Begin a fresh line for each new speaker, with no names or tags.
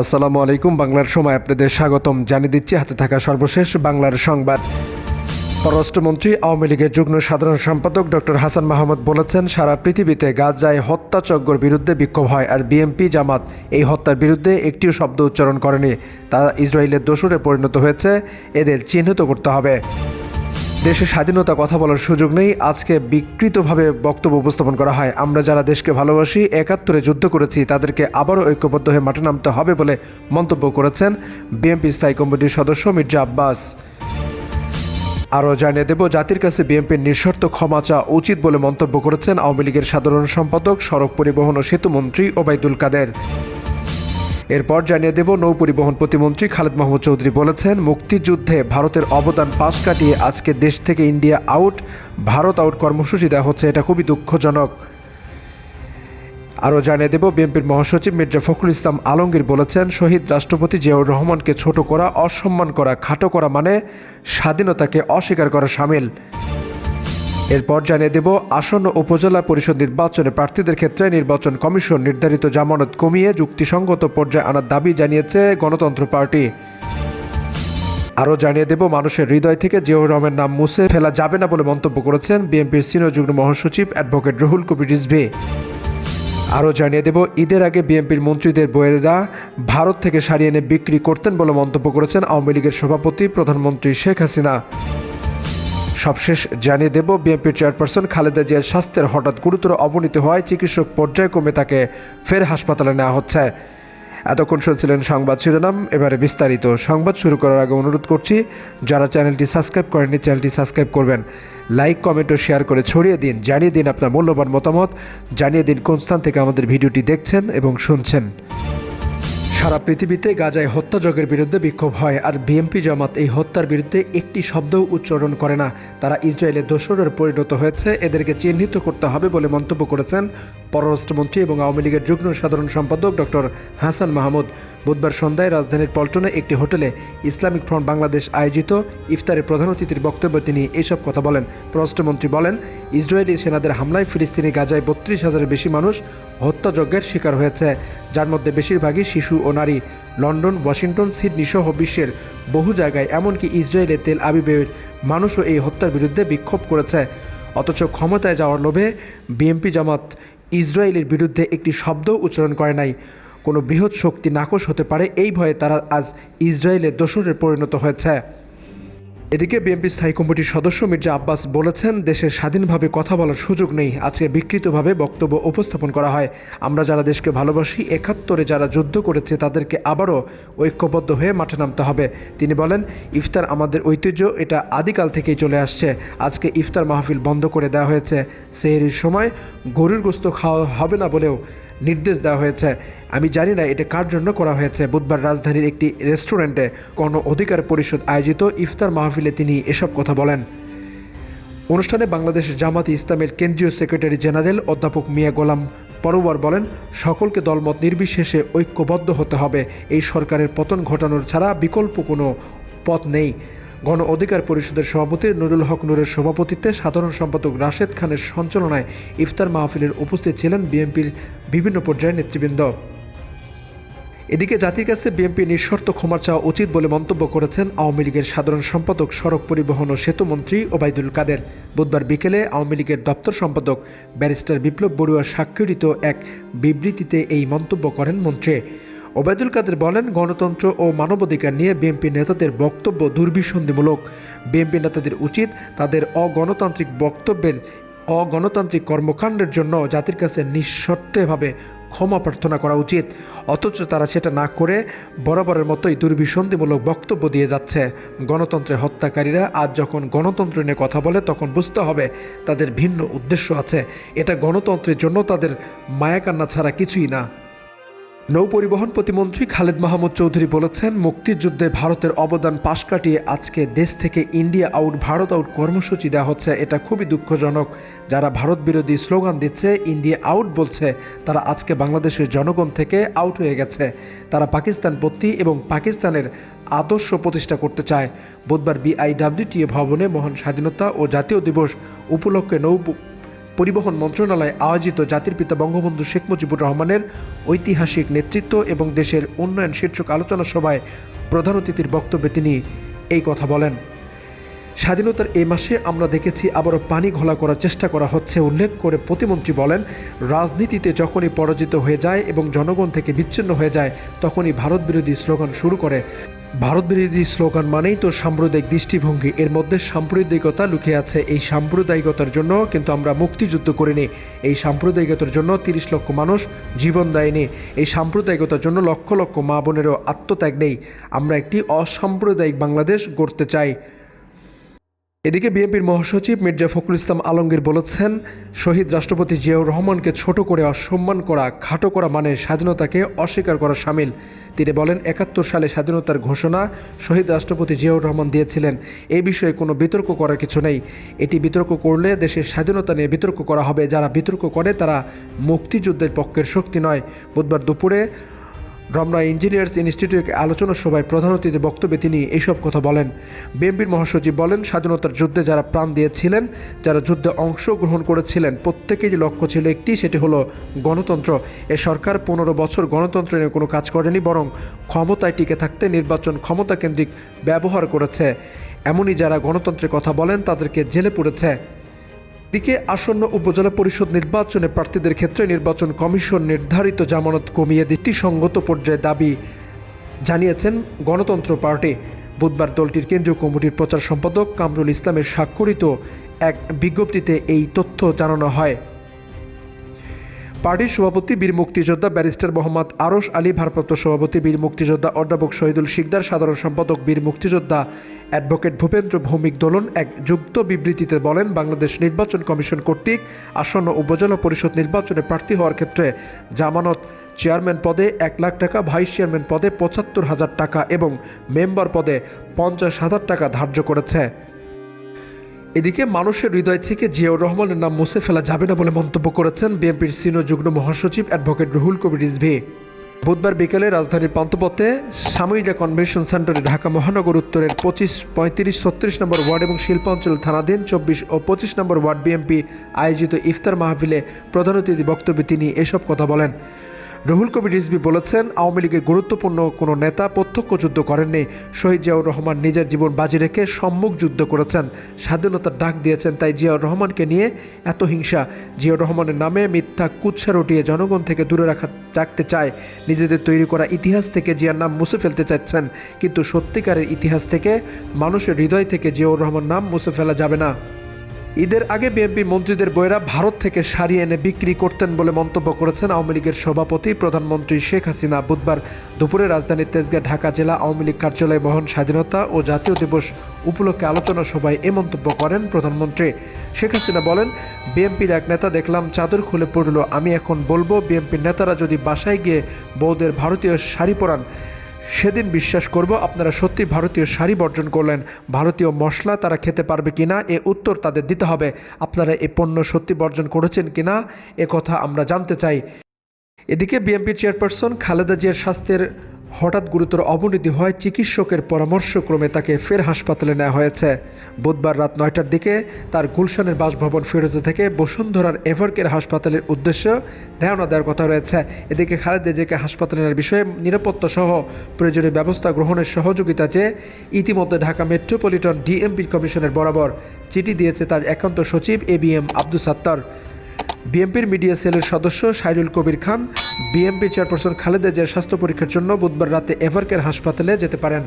আসসালামু আলাইকুম, বাংলার সময় আপনাদের স্বাগতম। জানিয়ে দিচ্ছি, হাতে থাকা সর্বশেষ বাংলার সংবাদ। পররাষ্ট্রমন্ত্রী, আওয়ামী লীগের যুগ্ম সাধারণ সম্পাদক ডক্টর হাসান মাহমুদ বলেছেন, সারা পৃথিবীতে গাজায় হত্যাযজ্ঞর বিরুদ্ধে বিক্ষোভ হয় আর বিএমপি জামাত এই হত্যার বিরুদ্ধে একটিও শব্দ উচ্চারণ করেনি। তারা ইসরায়েলের দোসরে পরিণত হয়েছে, এদের চিহ্নিত করতে হবে। দেশের স্বাধীনতা কথা বলার সুযোগ নেই। আজকে বিকৃতভাবে বক্তব্য উপস্থাপন করা হয়। আমরা যারা দেশকে ভালোবাসি, একাত্তরে যুদ্ধ করেছি, তাদেরকে আবারও ঐক্যবদ্ধ হয়ে মাঠে নামতে হবে বলে মন্তব্য করেছেন বিএনপি স্থায়ী কমিটির সদস্য মির্জা আব্বাস। আরও জানিয়ে দেব, জাতির কাছে বিএনপির নিঃশর্ত ক্ষমা চাওয়া উচিত বলে মন্তব্য করেছেন আওয়ামী লীগের সাধারণ সম্পাদক, সড়ক পরিবহন ও সেতু মন্ত্রী ওবায়দুল কাদের। এরপর জানিয়ে দেব নৌ পরিবহন প্রতিমন্ত্রী খালেদ মাহমুদ চৌধুরী বলেছেন, মুক্তিযুদ্ধে ভারতের অবদান পাশ কাটিয়ে আজকে দেশ থেকে ইন্ডিয়া আউট, ভারত আউট কর্মসূচি দেওয়া হচ্ছে, এটা খুবই দুঃখজনক। আরও জানিয়ে দেব, বিএনপির মহাসচিব মির্জা ফখরুল ইসলাম আলমগীর বলেছেন, শহীদ রাষ্ট্রপতি জিয়াউর রহমানকে ছোট করা, অসম্মান করা, খাটো করা মানে স্বাধীনতাকে অস্বীকার করা সামিল। এরপর জানিয়ে দেব, আসন্ন উপজেলা পরিষদ নির্বাচনে প্রার্থীদের ক্ষেত্রে নির্বাচন কমিশন নির্ধারিত জামানত কমিয়ে যুক্তিসঙ্গত পর্যায়ে আনার দাবি জানিয়েছে গণতন্ত্র পার্টি। আরও জানিয়ে দেব, মানুষের হৃদয় থেকে জিয়াউর রহমানের নাম মুছে ফেলা যাবে না বলে মন্তব্য করেছেন বিএনপির সিনিয়র যুগ্ম মহাসচিব অ্যাডভোকেট রুহুল কবির রিজভি। আরও জানিয়ে দেব, ঈদের আগে বিএনপির মন্ত্রীদের বইয়েরা ভারত থেকে সারিয়ে এনে বিক্রি করতেন বলে মন্তব্য করেছেন আওয়ামী লীগের সভাপতি প্রধানমন্ত্রী শেখ হাসিনা। সবশেষ জানিয়ে দেব বিএনপির চেয়ারপারসন খালেদা জিয়ার স্বাস্থ্যের হঠাৎ গুরুতর অবনতি হওয়ায় চিকিৎসক পর্যায়ে কমে তাকে ফের হাসপাতালে নেওয়া হচ্ছে। এতক্ষণ শুনছিলেন সংবাদ শিরোনাম, এবারে বিস্তারিত সংবাদ শুরু করার আগে অনুরোধ করছি, যারা চ্যানেলটি সাবস্ক্রাইব করেননি, চ্যানেলটি সাবস্ক্রাইব করবেন। লাইক, কমেন্ট ও শেয়ার করে ছড়িয়ে দিন, জানিয়ে দিন আপনার মূল্যবান মতামত, জানিয়ে দিন কোন স্থান থেকে আমাদের ভিডিওটি দেখছেন এবং শুনছেন। সারা পৃথিবীতে গাজায় হত্যাযজ্ঞের বিরুদ্ধে বিক্ষোভ হয়, আর বিএমপি জামাত এই হত্যার বিরুদ্ধে একটি শব্দও উচ্চারণ করে না। তারা ইসরায়েলের দোসরের পরিণত হয়েছে, এদেরকে চিহ্নিত করতে হবে বলে মন্তব্য করেছেন পররাষ্ট্রমন্ত্রী এবং আওয়ামী লীগের যুগ্ম সাধারণ সম্পাদক ডক্টর হাসান মাহমুদ। বুধবার সন্ধ্যায় রাজধানীর পল্টনে একটি হোটেলে ইসলামিক ফ্রন্ট বাংলাদেশ আয়োজিত ইফতারে প্রধান অতিথির বক্তব্যে তিনি এসব কথা বলেন। পররাষ্ট্রমন্ত্রী বলেন, ইসরায়েলি সেনাদের হামলায় ফিলিস্তিনি গাজায় বত্রিশ হাজারের বেশি মানুষ হত্যাযজ্ঞের শিকার হয়েছে, যার মধ্যে বেশিরভাগই শিশু ও নারী। লন্ডন, ওয়াশিংটন, সিডনি সহ বিশ্বের বহু জায়গায়, এমনকি ইসরায়েলের তেল আবিবের মানুষও এই হত্যার বিরুদ্ধে বিক্ষোভ করেছে। অথচ ক্ষমতায় যাওয়ার লোভে বিএমপি জামাত ইসরায়েলের বিরুদ্ধে একটি শব্দ উচ্চারণ করে নাই। কোনো বৃহৎ শক্তি নাকশ হতে পারে, এই ভয়ে তারা আজ ইসরায়েলের দোসরে পরিণত হয়েছে। এদিকে বিএনপি স্থায়ী কমিটির সদস্য মির্জা আব্বাস বলেছেন দেশের স্বাধীনভাবে কথা বলার সুযোগ নেই। আজকে বিকৃতভাবে বক্তব্য উপস্থাপন করা হয়। আমরা যারা দেশকে ভালোবাসি, একাত্তরে যারা যুদ্ধ করেছে, তাদেরকে আবারও ঐক্যবদ্ধ হয়ে মাঠে নামতে হবে। তিনি বলেন, ইফতার আমাদের ঐতিহ্য, এটা আদিকাল থেকেই চলে আসছে। আজকে ইফতার মাহফিল বন্ধ করে দেওয়া হয়েছে। সেহরির সময় গরুর গোস্ত খাওয়া হবে না বলেও নির্দেশ দেওয়া হয়েছে। আমি জানি না এটা কার জন্য করা হয়েছে। বুধবার রাজধানীর একটি রেস্টুরেন্টে গণ অধিকার পরিষদ আয়োজিত ইফতার মাহফিলে তিনি এসব কথা বলেন। অনুষ্ঠানে বাংলাদেশ জামাতি ইসলামের কেন্দ্রীয় সেক্রেটারি জেনারেল অধ্যাপক মিয়া গোলাম পরোয়ার বলেন, সকলকে দলমত নির্বিশেষে ঐক্যবদ্ধ হতে হবে। এই সরকারের পতন ঘটানোর ছাড়া বিকল্প কোনো পথ নেই। গণ অধিকার পরিষদের সভাপতি নুরুল হক নুরের সভাপতিত্বে সাধারণ সম্পাদক রাশেদ খানের সঞ্চালনায় ইফতার মাহফিলের উপস্থিত ছিলেন বিএনপির বিভিন্ন পর্যায়ের নেতৃবৃন্দ। এদিকে জাতির কাছে বিএনপি নিঃশর্ত ক্ষমা চাওয়া উচিত বলে মন্তব্য করেছেন আওয়ামী লীগের সাধারণ সম্পাদক, সড়ক পরিবহন ও সেতু মন্ত্রী ওবায়দুল কাদের। বুধবার বিকেলে আওয়ামী লীগের দপ্তর সম্পাদক ব্যারিস্টার বিপ্লব বড়ুয়া স্বাক্ষরিত এক বিবৃতিতে এই মন্তব্য করেন মন্ত্রী। ওবায়দুল কাদের বলেন, গণতন্ত্র ও মানবাধিকার নিয়ে বিএনপি নেতাদের বক্তব্য দুর্বিসন্ধিমূলক। বিএনপি নেতাদের উচিত তাদের অগণতান্ত্রিক বক্তব্যের, অগণতান্ত্রিক কর্মকাণ্ডের জন্য জাতির কাছে নিঃশর্তভাবে ক্ষমা প্রার্থনা করা উচিত। অথচ তারা সেটা না করে বরাবরের মতোই দুর্বিসন্ধিমূলক বক্তব্য দিয়ে যাচ্ছে। গণতন্ত্রের হত্যাকারীরা আজ যখন গণতন্ত্র নিয়ে কথা বলে, তখন বুঝতে হবে তাদের ভিন্ন উদ্দেশ্য আছে। এটা গণতন্ত্রের জন্য তাদের মায়াকান্না ছাড়া কিছুই না। নৌ পরিবহন প্রতিমন্ত্রী খালেদ মাহমুদ চৌধুরী বলেছেন, মুক্তিযুদ্ধে ভারতের অবদান পাশ কাটিয়ে আজকে দেশ থেকে ইন্ডিয়া আউট, ভারত আউট কর্মসূচি দেওয়া হচ্ছে। এটা খুবই দুঃখজনক। যারা ভারত বিরোধী স্লোগান দিচ্ছে, ইন্ডিয়া আউট বলছে, তারা আজকে বাংলাদেশের জনগণ থেকে আউট হয়ে গেছে। তারা পাকিস্তান পত্তি এবং পাকিস্তানের আদর্শ প্রতিষ্ঠা করতে চায়। বুধবার বিআইডাব্লিউটিএ ভবনে মহান স্বাধীনতা ও জাতীয় দিবস উপলক্ষে নৌ পরিবহন মন্ত্রণালয় আয়োজিত জাতির পিতা বঙ্গবন্ধু শেখ মুজিবুর রহমানের ঐতিহাসিক নেতৃত্ব এবং দেশের উন্নয়ন শীর্ষক আলোচনা সভায় প্রধান অতিথির বক্তব্যে তিনি এই কথা বলেন। স্বাধীনতার এই মাসে আমরা দেখেছি আবারও পানি ঘোলা করার চেষ্টা করা হচ্ছে উল্লেখ করে প্রতিমন্ত্রী বলেন, রাজনীতিতে যখনই পরাজিত হয়ে যায় এবং জনগণ থেকে বিচ্ছিন্ন হয়ে যায়, তখনই ভারত বিরোধী স্লোগান শুরু করে। ভারত বিরোধী স্লোগান মানেই তো সাম্প্রদায়িক দৃষ্টিভঙ্গি। এর মধ্যে সাম্প্রদায়িকতা লুকিয়ে আছে। এই সাম্প্রদায়িকতার জন্য কিন্তু আমরা মুক্তিযুদ্ধ করিনি। এই সাম্প্রদায়িকতার জন্য তিরিশ লক্ষ মানুষ জীবন দেয়নি। এই সাম্প্রদায়িকতার জন্য লক্ষ লক্ষ মা বোনেরও আত্মত্যাগ নেই। আমরা একটি অসাম্প্রদায়িক বাংলাদেশ গড়তে চাই। এদিকে বিএনপির মহাসচিব মির্জা ফখরুল ইসলাম আলমগীর বলেছেন, শহীদ রাষ্ট্রপতি জিয়াউর রহমানকে ছোট করে অসম্মান করা, খাটো করা মানে স্বাধীনতাকে অস্বীকার করা সামিল। তিনি বলেন, একাত্তর সালে স্বাধীনতার ঘোষণা শহীদ রাষ্ট্রপতি জিয়াউর রহমান দিয়েছিলেন। এ বিষয়ে কোনো বিতর্ক করার কিছু নেই। এটি বিতর্ক করলে দেশের স্বাধীনতা নিয়ে বিতর্ক করা হবে। যারা বিতর্ক করে, তারা মুক্তিযুদ্ধের পক্ষের শক্তি নয়। বুধবার দুপুরে রমনা ইঞ্জিনিয়ার্স ইনস্টিটিউট আলোচনা সভায় প্রধান অতিথির বক্তব্যে তিনি এইসব কথা বলেন। বিএনপির মহাসচিব বলেন, স্বাধীনতার যুদ্ধে যারা প্রাণ দিয়েছিলেন, যারা যুদ্ধে অংশগ্রহণ করেছিলেন, প্রত্যেকেরই লক্ষ্য ছিল একটি, সেটি হলো গণতন্ত্র। এ সরকার পনেরো বছর গণতন্ত্র নিয়ে কোনো কাজ করেনি, বরং ক্ষমতায় টিকে থাকতে নির্বাচন ক্ষমতা কেন্দ্রিক ব্যবহার করেছে। এমনই যারা গণতন্ত্রের কথা বলেন, তাদেরকে জেলে পড়েছে। দিকে আসন্ন উপজেলা পরিষদ নির্বাচনে প্রার্থীদের ক্ষেত্রে নির্বাচন কমিশন নির্ধারিত জামানত কমিয়ে দিতে সঙ্গত পর্যায়ে দাবি জানিয়েছেন গণতন্ত্র পার্টি। বুধবার দলটির কেন্দ্রীয় কমিটির প্রচার সম্পাদক কামরুল ইসলামের স্বাক্ষরিত এক বিজ্ঞপ্তিতে এই তথ্য জানানো হয়। পার্টির সভাপতি বীর মুক্তিযোদ্ধা ব্যারিস্টার মোহাম্মদ আরশ আলী, ভারপ্রাপ্ত সভাপতি বীর মুক্তিযোদ্ধা অধ্যাপক শহীদুল শিকদার, সাধারণ সম্পাদক বীর মুক্তিযোদ্ধা অ্যাডভোকেট ভূপেন্দ্র ভৌমিক দোলন এক যুক্ত বিবৃতিতে বলেন, বাংলাদেশ নির্বাচন কমিশন কর্তৃক আসন্ন উপজেলা পরিষদ নির্বাচনে প্রার্থী হওয়ার ক্ষেত্রে জামানত চেয়ারম্যান পদে এক লাখ টাকা, ভাইস চেয়ারম্যান পদে পঁচাত্তর হাজার টাকা এবং মেম্বার পদে পঞ্চাশ হাজার টাকা ধার্য করেছে। এদিকে মানুষের হৃদয় থেকে জিয়াউর রহমানের নাম মুছে ফেলা যাবে না বলে মন্তব্য করেছেন বিএনপির সিনিয়র যুগ্ম মহাসচিব অ্যাডভোকেট রুহুল কবির রিজভি। বুধবার বিকেলে রাজধানীর পান্তপথে সাময়িজা কনভেনশন সেন্টারে ঢাকা মহানগর উত্তরের পঁচিশ, পঁয়ত্রিশ, ছত্রিশ নম্বর ওয়ার্ড এবং শিল্পাঞ্চল থানাধীন চব্বিশ ও পঁচিশ নম্বর ওয়ার্ড বিএনপি আয়োজিত ইফতার মাহফিলে প্রধান অতিথি বক্তব্যে তিনি এসব কথা বলেন। রুহুল কবির রিজবি বলেছেন, আওয়ামী লীগের গুরুত্বপূর্ণ কোনো নেতা প্রত্যক্ষ যুদ্ধ করেননি। শহীদ জিয়াউর রহমান নিজের জীবন বাজি রেখে সম্মুখ যুদ্ধ করেছেন। স্বাধীনতার ডাক দিয়েছেন, তাই জিয়াউর রহমানকে নিয়ে এত হিংসা। জিয়াউর রহমানের নামে মিথ্যা কুৎসা রটিয়ে জনগণ থেকে দূরে রাখা রাখতে চায়। নিজেদের তৈরি করা ইতিহাস থেকে জিয়ার নাম মুছে ফেলতে চাচ্ছেন কিন্তু সত্যিকারের ইতিহাস থেকে মানুষের হৃদয় থেকে জিয়াউর রহমান নাম মুছে ফেলা যাবে না। ঈদের আগে বিএনপি মন্ত্রীদের বইয়েরা ভারত থেকে সারি এনে বিক্রি করতেন বলে মন্তব্য করেছেন আওয়ামী লীগের সভাপতি প্রধানমন্ত্রী শেখ হাসিনা। বুধবার দুপুরে রাজধানীর তেজগাঁ ঢাকা জেলা আওয়ামী লীগ কার্যালয়ে মহান স্বাধীনতা ও জাতীয় দিবস উপলক্ষে আলোচনা সভায় এ মন্তব্য করেন প্রধানমন্ত্রী। শেখ হাসিনা বলেন, বিএনপির এক নেতা দেখলাম চাদর খুলে পড়ল, আমি এখন বলব, বিএনপির নেতারা যদি বাসায় গিয়ে বৌদের ভারতীয় শাড়ি পরান সেদিন বিশ্বাস করব আপনারা সত্যি ভারতীয় শাড়ি বর্জন করলেন। ভারতীয় মশলা তারা খেতে পারবে কিনা, এ উত্তর তাদের দিতে হবে। আপনারা এ পণ্য সত্যি বর্জন করেছেন কিনা, এ কথা আমরা জানতে চাই। এদিকে বিএনপি চেয়ারপারসন খালেদা জিয়ার স্বাস্থ্যের হঠাৎ গুরুতর অবনতি হয় চিকিৎসকের পরামর্শক্রমে তাকে ফের হাসপাতালে নেওয়া হয়েছে। বুধবার রাত নয়টার দিকে তার গুলশানের বাসভবন ফিরোজে থেকে বসুন্ধরার এভারকের হাসপাতালের উদ্দেশ্যে রওনা দেওয়ার কথা রয়েছে। এদিকে খালেদ জিয়াকে হাসপাতালে নেওয়ার বিষয়ে নিরাপত্তা সহ প্রয়োজনীয় ব্যবস্থা গ্রহণের সহযোগিতা চেয়ে ইতিমধ্যে ঢাকা মেট্রোপলিটন ডিএমপি কমিশনের বরাবর চিঠি দিয়েছে তার একান্ত সচিব A B M Abdul Sattar. বিএনপির মিডিয়া সেলের সদস্য সাইরুল কবির খান বিএনপি চেয়ারপারসন খালেদা জিয়ার স্বাস্থ্য পরীক্ষার জন্য বুধবার রাতে এভারকের হাসপাতালে যেতে পারেন।